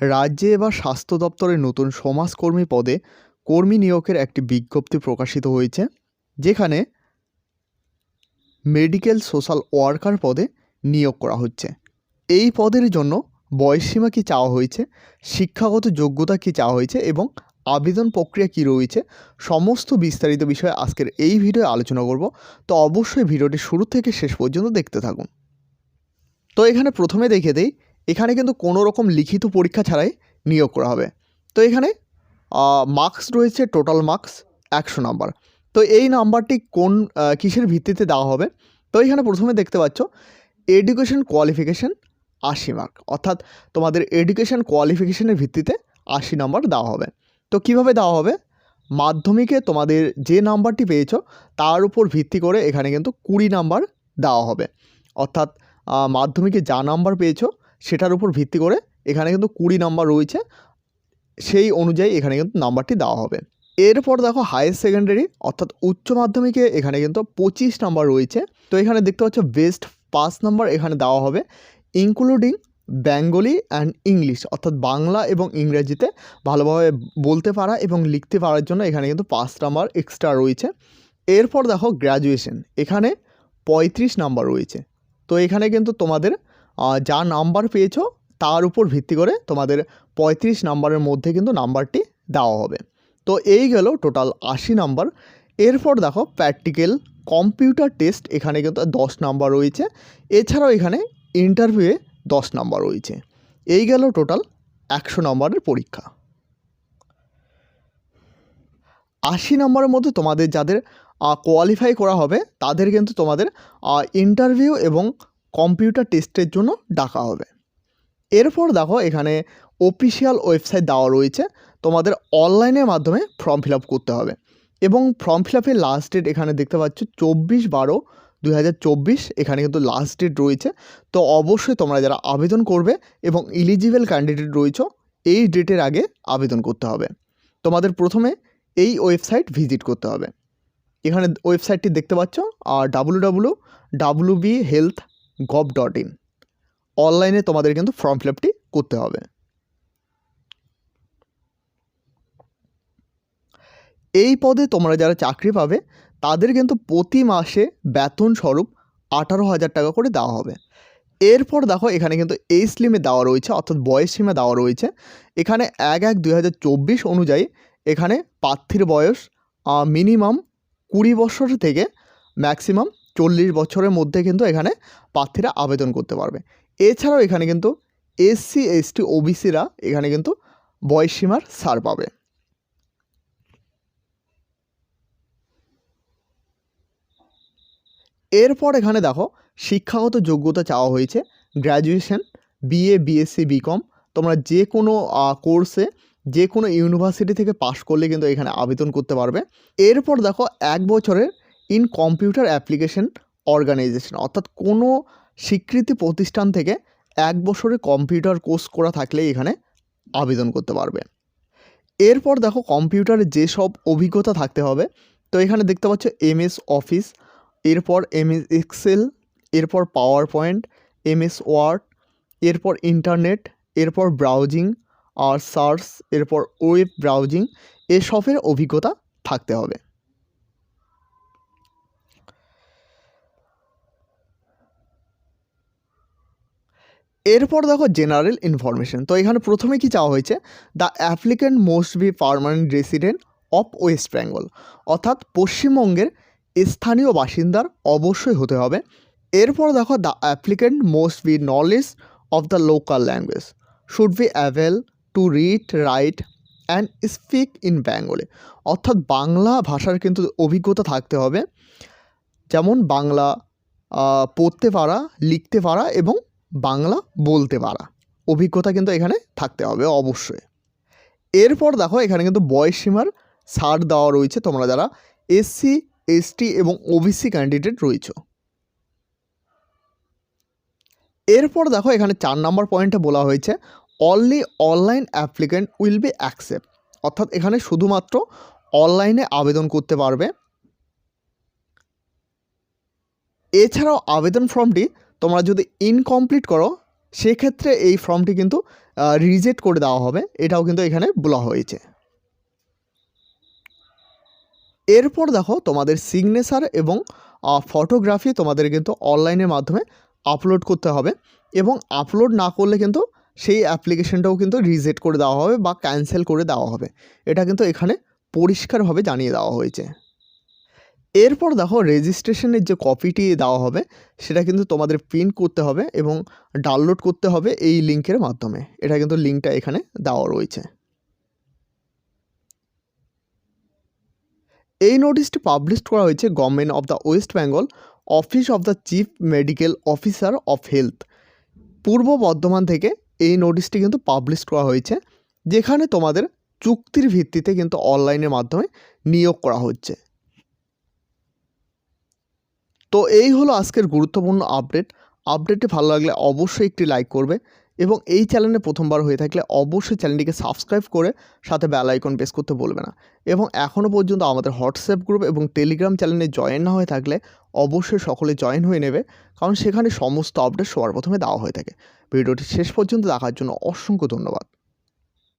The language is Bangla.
রাজ্যে এবার স্বাস্থ্য দপ্তরের নতুন সমাজকর্মী পদে কর্মী নিয়োগের একটি বিজ্ঞপ্তি প্রকাশিত হয়েছে, যেখানে মেডিকেল সোশ্যাল ওয়ার্কার পদে নিয়োগ করা হচ্ছে। এই পদের জন্য বয়সসীমা কী চাওয়া হয়েছে, শিক্ষাগত যোগ্যতা কী চাওয়া হয়েছে এবং আবেদন প্রক্রিয়া কী রয়েছে, সমস্ত বিস্তারিত বিষয়ে আজকের এই ভিডিও আলোচনা করব। তো অবশ্যই ভিডিওটি শুরু থেকে শেষ পর্যন্ত দেখতে থাকুন। তো এখানে প্রথমে দেখে দেই এখানে কিন্তু কোনো রকম লিখিত পরীক্ষা ছাড়াই নিয়োগ করা হবে। তো এখানে মার্কস রয়েছে টোটাল মার্কস একশো নাম্বার তো এই নাম্বারটি কোন কিসের ভিত্তিতে দেওয়া হবে? তো এখানে প্রথমে দেখতে পাচ্ছ এডুকেশন কোয়ালিফিকেশান আশি মার্ক অর্থাৎ তোমাদের এডুকেশন কোয়ালিফিকেশানের ভিত্তিতে আশি নাম্বার দেওয়া হবে। তো কীভাবে দেওয়া হবে? মাধ্যমিকে তোমাদের যে নাম্বারটি পেয়েছ, তার উপর ভিত্তি করে এখানে কিন্তু কুড়ি নাম্বার দেওয়া হবে। অর্থাৎ মাধ্যমিকে যা নাম্বার পেয়েছ সেটার উপর ভিত্তি করে এখানে কিন্তু কুড়ি নাম্বার রয়েছে। সেই অনুযায়ী এখানে কিন্তু নাম্বারটি দেওয়া হবে। এরপর দেখো হায়ার সেকেন্ডারি অর্থাৎ উচ্চ মাধ্যমিকে এখানে কিন্তু পঁচিশ নাম্বার রয়েছে। তো এখানে দেখতে পাচ্ছ বেস্ট পাঁচ নাম্বার এখানে দেওয়া হবে। ইনক্লুডিং বেঙ্গলি অ্যান্ড ইংলিশ অর্থাৎ বাংলা এবং ইংরেজিতে ভালোভাবে বলতে পারা এবং লিখতে পারার জন্য এখানে কিন্তু পাঁচ নাম্বার এক্সট্রা রয়েছে। এরপর দেখো গ্র্যাজুয়েশন এখানে পঁয়ত্রিশ নাম্বার রয়েছে। তো এখানে কিন্তু তোমাদের যা নাম্বার পেয়েছ, তার উপর ভিত্তি করে তোমাদের পঁয়ত্রিশ নাম্বারের মধ্যে কিন্তু নাম্বারটি দেওয়া হবে। তো এই গেল টোটাল আশি নাম্বার। এরপর দেখো, প্র্যাকটিক্যাল কম্পিউটার টেস্ট, এখানে কিন্তু দশ নাম্বার রয়েছে। এছাড়াও এখানে ইন্টারভিউয়ে দশ নাম্বার রয়েছে। এই গেল টোটাল একশো নম্বরের পরীক্ষা। আশি নম্বরের মধ্যে তোমাদের যাদের কোয়ালিফাই করা হবে, তাদের কিন্তু তোমাদের ইন্টারভিউ এবং কম্পিউটার টেস্টের জন্য ডাকা হবে। এরপর দেখো এখানে অফিসিয়াল ওয়েবসাইট দেওয়া রয়েছে। তোমাদের অনলাইনের মাধ্যমে ফর্ম ফিল আপ করতে হবে। এবং ফর্ম ফিল আপের লাস্ট ডেট এখানে দেখতে পাচ্ছ চব্বিশ বারো দুই এখানে কিন্তু লাস্ট ডেট রয়েছে। তো অবশ্যই তোমরা যারা আবেদন করবে এবং ইলিজিবল ক্যান্ডিডেট রয়েছে, এই ডেটের আগে আবেদন করতে হবে। তোমাদের প্রথমে এই ওয়েবসাইট ভিজিট করতে হবে। এখানে ওয়েবসাইটটি দেখতে পাচ্ছ আর W W W B health gov dot in অনলাইনে তোমাদের কিন্তু ফর্ম ফিল আপটি করতে হবে। এই পদে তোমরা যারা চাকরি পাবে, তাদের কিন্তু প্রতি মাসে বেতন স্বরূপ আঠারো হাজার টাকা করে দেওয়া হবে। এরপর দেখো, এখানে কিন্তু এই স্লিমে দেওয়া রয়েছে, অর্থাৎ বয়স সীমা দেওয়া রয়েছে। এখানে এক এক দুই অনুযায়ী এখানে প্রার্থীর বয়স মিনিমাম কুড়ি বছর থেকে ম্যাক্সিমাম চল্লিশ বছরের মধ্যে কিন্তু এখানে প্রার্থীরা আবেদন করতে পারবে। এছাড়াও এখানে কিন্তু এসসি, এসটি, ওবিসিরা এখানে কিন্তু বয়স সার পাবে। এরপর এখানে দেখো, শিক্ষাগত যোগ্যতা চাওয়া হয়েছে। গ্র্যাজুয়েশন বিএ বিএসসি বিকম তোমরা যে কোনো কোর্সে যে কোনো ইউনিভার্সিটি থেকে পাশ করলে কিন্তু এখানে আবেদন করতে পারবে। এরপর দেখো, এক বছরের ইন কম্পিউটার অ্যাপ্লিকেশন অর্গানাইজেশন অর্থাৎ কোনো স্বীকৃতি প্রতিষ্ঠান থেকে এক বছরে কম্পিউটার কোর্স করা থাকলেই এখানে আবেদন করতে পারবে। এরপর দেখো কম্পিউটারে যেসব অভিজ্ঞতা থাকতে হবে, তো এখানে দেখতে পাচ্ছ এমএস অফিস এরপর এমএস এক্সেল এরপর পাওয়ার পয়েন্ট এমএস ওয়ার্ড এরপর ইন্টারনেট এরপর ব্রাউজিং আর সার্চ এরপর ওয়েব ব্রাউজিং এসবের অভিজ্ঞতা থাকতে হবে। এরপর দেখো জেনারেল ইনফরমেশন তো এখানে প্রথমে কি চাওয়া হয়েছে? The applicant must be permanent resident of west Bengal অর্থাৎ পশ্চিমবঙ্গের স্থানীয় বাসিন্দার অবশ্যই হতে হবে। এরপর দেখো the applicant must be knowledge of the local language should be able to read write and speak in বেঙ্গলে অর্থাৎ বাংলা ভাষার কিন্তু অভিজ্ঞতা থাকতে হবে। যেমন বাংলা পড়তে পারা, লিখতে পারা এবং বাংলা বলতে পারা। অভিজ্ঞতা কিন্তু এখানে থাকতে হবে অবশ্যই। এরপর দেখো, এখানে কিন্তু বয়স সীমার ছাড় দেওয়া রয়েছে। তোমরা যারা এসসি এসটি এবং ওবিসি ক্যান্ডিডেট রয়েছ। এরপর দেখো, এখানে চার নম্বর পয়েন্টে বলা হয়েছে only online applicant will be accept অর্থাৎ এখানে শুধুমাত্র অনলাইনে আবেদন করতে পারবে। এছাড়াও আবেদন ফর্মটি তোমরা যদি ইনকমপ্লিট করো, সেক্ষেত্রে এই ফর্মটি কিন্তু রিজেক্ট করে দেওয়া হবে। এটাও কিন্তু এখানে বলা হয়েছে। এরপর দেখো, তোমাদের সিগনেচার এবং ফটোগ্রাফি তোমাদের কিন্তু অনলাইনের মাধ্যমে আপলোড করতে হবে এবং আপলোড না করলে কিন্তু সেই অ্যাপ্লিকেশনটাও কিন্তু রিজেক্ট করে দেওয়া হবে বা ক্যান্সেল করে দেওয়া হবে। এটা কিন্তু এখানে পরিষ্কারভাবে জানিয়ে দেওয়া হয়েছে। এরপর দেখো রেজিস্ট্রেশনের যে কপিটি দেওয়া হবে, সেটা কিন্তু তোমাদের প্রিন্ট করতে হবে এবং ডাউনলোড করতে হবে এই লিঙ্কের মাধ্যমে। এটা কিন্তু লিঙ্কটা এখানে দেওয়া রয়েছে। এই নোটিশটি পাবলিশ করা হয়েছে government of the west Bengal office of the chief medical officer of health Purba Bardhaman থেকে এই নোটিশটি কিন্তু পাবলিশ করা হয়েছে, যেখানে তোমাদের চুক্তির ভিত্তিতে কিন্তু অনলাইনের মাধ্যমে নিয়োগ করা হচ্ছে। তো এই হলো আজকের গুরুত্বপূর্ণ আপডেট আপডেটটি ভালো লাগলে অবশ্যই একটি লাইক করবে এবং এই চ্যানেলে প্রথমবার হয়ে থাকলে অবশ্যই চ্যানেলটিকে সাবস্ক্রাইব করে সাথে বেল আইকন প্রেস করতে বলবে না। এবং এখনও পর্যন্ত আমাদের হোয়াটসঅ্যাপ গ্রুপ এবং টেলিগ্রাম চ্যানেলে জয়েন না হয়ে থাকলে অবশ্যই সকলে জয়েন হয়ে নেবে, কারণ সেখানে সমস্ত আপডেট সবার প্রথমে দেওয়া হয়ে থাকে। ভিডিওটি শেষ পর্যন্ত দেখার জন্য অসংখ্য ধন্যবাদ।